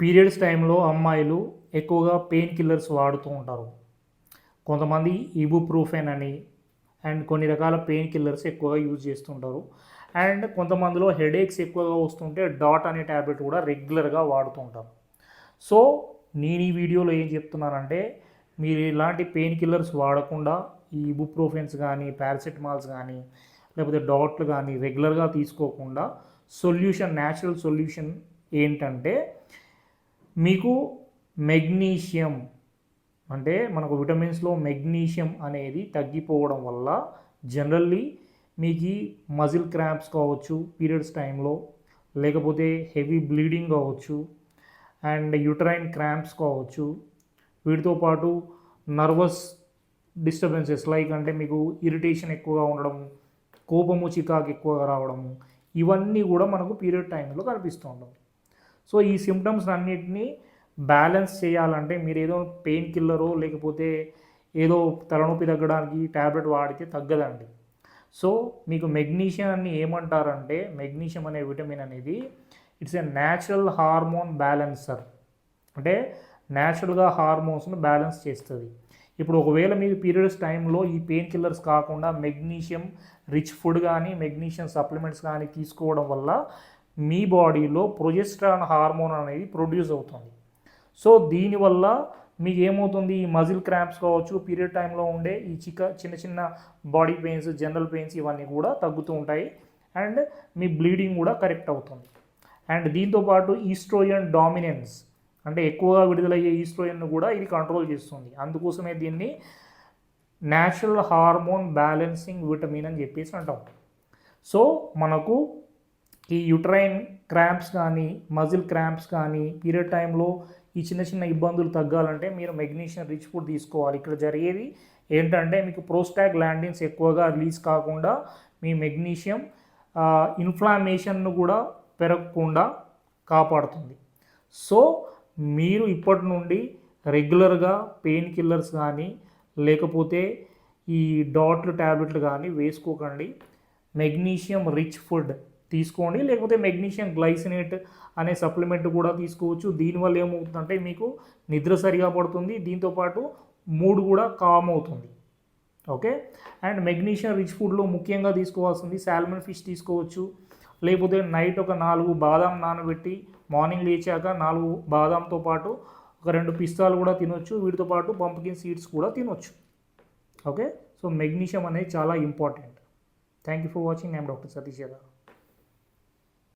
Periods టైంలో అమ్మాయిలు ఎక్కువగా పెయిన్ కిల్లర్స్ వాడుతూ ఉంటారు. కొంతమంది ఇబుప్రూఫెన్ అని అండ్ కొన్ని రకాల పెయిన్ కిల్లర్స్ ఎక్కువగా యూజ్ చేస్తుంటారు అండ్ కొంతమందిలో హెడేక్స్ ఎక్కువగా వస్తుంటే డాట్ అనే ట్యాబ్లెట్ కూడా రెగ్యులర్గా వాడుతూ ఉంటారు. సో నేను ఈ వీడియోలో ఏం చెప్తున్నానంటే మీరు ఇలాంటి పెయిన్ కిల్లర్స్ వాడకుండా ఈ ఇబుప్రోఫెన్స్ కానీ పారాసెటమాల్స్ కానీ లేకపోతే డాట్లు కానీ రెగ్యులర్గా తీసుకోకుండా సొల్యూషన్ న్యాచురల్ సొల్యూషన్ ఏంటంటే మీకు మెగ్నీషియం అంటే మనకు విటమిన్స్లో మెగ్నీషియం అనేది తగ్గిపోవడం వల్ల జనరల్లీ మీకు ఈ మజిల్ క్రాంప్స్ కావచ్చు పీరియడ్స్ టైంలో లేకపోతే హెవీ బ్లీడింగ్ కావచ్చు అండ్ యూటరైన్ క్రాంప్స్ కావచ్చు. వీటితో పాటు నర్వస్ డిస్టర్బెన్సెస్ లైక్ అంటే మీకు ఇరిటేషన్ ఎక్కువగా ఉండడం కోపము చికాకు ఎక్కువగా రావడము ఇవన్నీ కూడా మనకు పీరియడ్ టైంలో కనిపిస్తూ ఉంటుంది సో ఈ సిమ్టమ్స్ అన్నిటినీ బ్యాలెన్స్ చేయాలంటే మీరు ఏదో పెయిన్ కిల్లరో లేకపోతే ఏదో తలనొప్పి తగ్గడానికి ట్యాబ్లెట్ వాడితే తగ్గదండి. సో మీకు మెగ్నీషియం అని ఏమంటారంటే మెగ్నీషియం అనే విటమిన్ అనేది it's a natural hormone balancer అంటే న్యాచురల్గా హార్మోన్స్ను బ్యాలెన్స్ చేస్తుంది. ఇప్పుడు ఒకవేళ మీరు పీరియడ్స్ టైంలో ఈ పెయిన్ కిల్లర్స్ కాకుండా మెగ్నీషియం రిచ్ ఫుడ్ కానీ మెగ్నీషియం సప్లిమెంట్స్ కానీ తీసుకోవడం వల్ల మీ బాడీలో ప్రొజెస్ట్రాన్ హార్మోన్ అనేది ప్రొడ్యూస్ అవుతుంది. సో దీనివల్ల మీకు ఏమవుతుంది? ఈ మజిల్ క్రాంప్స్ కావచ్చు పీరియడ్ టైంలో ఉండే ఈ చిక్క చిన్న చిన్న బాడీ పెయిన్స్ జనరల్ పెయిన్స్ ఇవన్నీ కూడా తగ్గుతూ ఉంటాయి. అండ్ మీ బ్లీడింగ్ కూడా కరెక్ట్ అవుతుంది. అండ్ దీంతోపాటు ఈస్ట్రోజన్ డామినెన్స్ అంటే ఎక్కువగా విడుదలయ్యే ఈస్ట్రోజన్ కూడా ఇది కంట్రోల్ చేస్తుంది. అందుకోసమే దీన్ని న్యాచురల్ హార్మోన్ బ్యాలెన్సింగ్ విటమిన్ అని చెప్పేసి అంటాం. సో మనకు ఈ యుట్రైన్ క్రాంప్స్ కానీ మజిల్ క్రాంప్స్ కానీ పీరియడ్ టైంలో ఈ చిన్న చిన్న ఇబ్బందులు తగ్గాలంటే మీరు మెగ్నీషియం రిచ్ ఫుడ్ తీసుకోవాలి. ఇక్కడ జరిగేది ఏంటంటే మీకు ప్రోస్టాగ్ ల్యాండింగ్స్ ఎక్కువగా రిలీజ్ కాకుండా మీ మెగ్నీషియం ఇన్ఫ్లామేషన్ను కూడా పెరగకుండా కాపాడుతుంది. సో మీరు ఇప్పటి నుండి రెగ్యులర్గా పెయిన్ కిల్లర్స్ కానీ లేకపోతే ఈ డాట్లు ట్యాబ్లెట్లు కానీ వేసుకోకండి. మెగ్నీషియం రిచ్ ఫుడ్ తీసుకోండి. లేకపోతే మెగ్నీషియం గ్లైసినేట్ అనే సప్లిమెంట్ కూడా తీసుకోవచ్చు. దీనివల్ల ఏమవుతుందంటే మీకు నిద్ర సరిగా పడుతుంది. దీంతోపాటు మూడ్ కూడా కామ్ అవుతుంది. ఓకే? అండ్ మెగ్నీషియం రిచ్ ఫుడ్లో ముఖ్యంగా తీసుకోవాల్సింది సాల్మన్ ఫిష్ తీసుకోవచ్చు. లేకపోతే నైట్ ఒక నాలుగు బాదాం నానబెట్టి మార్నింగ్ లేచాక నాలుగు బాదాంతో పాటు ఒక రెండు పిస్తాలు కూడా తినొచ్చు. వీటితో పాటు పంపకిన్ సీడ్స్ కూడా తినొచ్చు. ఓకే? సో మెగ్నీషియం అనేది చాలా important. Thank you for watching. I'm doctor Satish Yadav.